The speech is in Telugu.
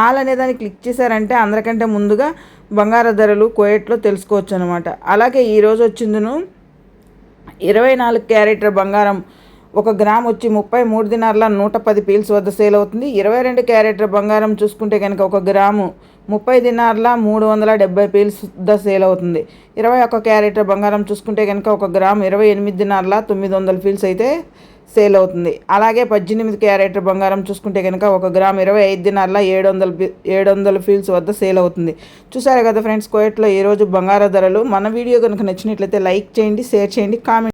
ఆల్ అనే దాన్ని క్లిక్ చేశారంటే అందరికంటే ముందుగా బంగారు ధరలు కోయట్లో తెలుసుకోవచ్చు అనమాట అలాగే ఈరోజు వచ్చిందును ఇరవై నాలుగు క్యారెట్ల బంగారం. ఒక గ్రామ్ వచ్చి ముప్పై మూడు దినార్ల నూట పది పీల్స్ వద్ద సేల్ అవుతుంది. ఇరవై రెండు క్యారెట్ల బంగారం చూసుకుంటే కనుక ఒక గ్రాము ముప్పై దినార్ల మూడు వందల డెబ్బై పీల్స్ వద్ద సేల్ అవుతుంది. ఇరవై ఒక్క క్యారెట్ల బంగారం చూసుకుంటే కనుక ఒక గ్రామ్ ఇరవై ఎనిమిది దినార్ల తొమ్మిది వందల పీల్స్ అయితే సేల్ అవుతుంది. అలాగే పద్దెనిమిది క్యారెట్ బంగారం చూసుకుంటే కనుక ఒక గ్రామ్ ఇరవై ఐదు దినాల్లో ఏడు వందల ఏడు వందల ఫీల్స్ వద్ద సేల్ అవుతుంది. చూసారు కదా ఫ్రెండ్స్ కోయట్లో ఈరోజు బంగారు ధరలు. మన వీడియో కనుక నచ్చినట్లయితే లైక్ చేయండి షేర్ చేయండి కామెంట్